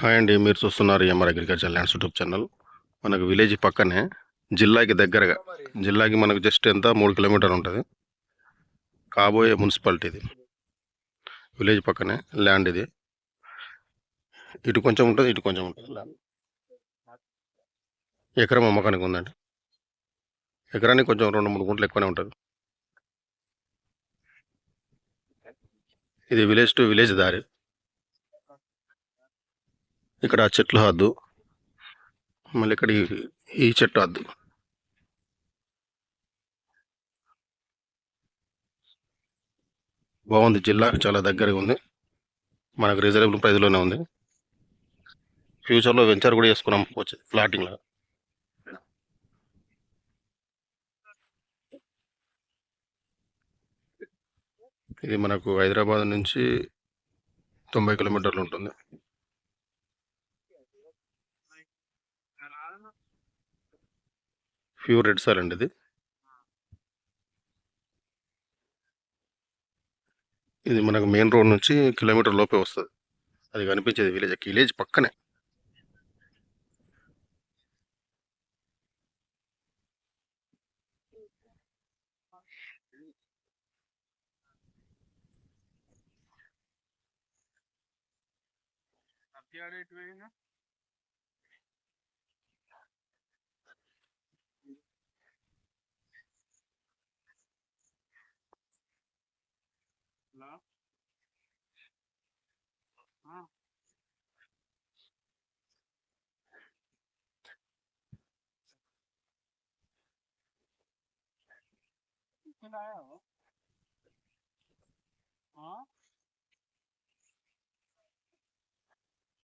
Hi అండి మీరు చూస్తున్నారు MR agriculture lands YouTube channel. మనకు విలేజ్ పక్కనే జిల్లాకి దగ్గరగా జిల్లాకి మనకు జస్ట్ ఎంత? మూడు కిలోమీటర్ ఉంటుంది. కాబోయే మున్సిపాలిటీ ఇది. విలేజ్ పక్కనే ల్యాండ్ ఇది. ఇటు కొంచెం ఉంటుంది ఇటు కొంచెం ఉంటుంది. ల్యాండ్. ఎకరం అమ్మకానికి ఉందండి. ఎకరానికి కొంచెం రెండు మూడు గుంటలు ఎక్కువనే ఉంటుంది. ఇది విలేజ్ టు విలేజ్ దారి. ఇక్కడ ఆ చెట్లు హద్దు. మళ్ళీ ఇక్కడ ఈ- చెట్టు హద్దు. బాగుంది. జిల్లా చాలా దగ్గరగా ఉంది. మనకు రీజనబుల్ ప్రైస్లోనే ఉంది. ఫ్యూచర్లో వెంచర్ కూడా చేసుకున్నాం. వచ్చి ఫ్లాటింగ్లో ఇది మనకు హైదరాబాద్ నుంచి తొంభై కిలోమీటర్లు ఉంటుంది. ప్యూర్ రెడ్ సార్ అండి ఇది. ఇది మనకు మెయిన్ రోడ్ నుంచి కిలోమీటర్ లోపే వస్తుంది. అది కనిపించేది విలేజ్ విలేజ్ పక్కనే. પેલા આવ્યા હા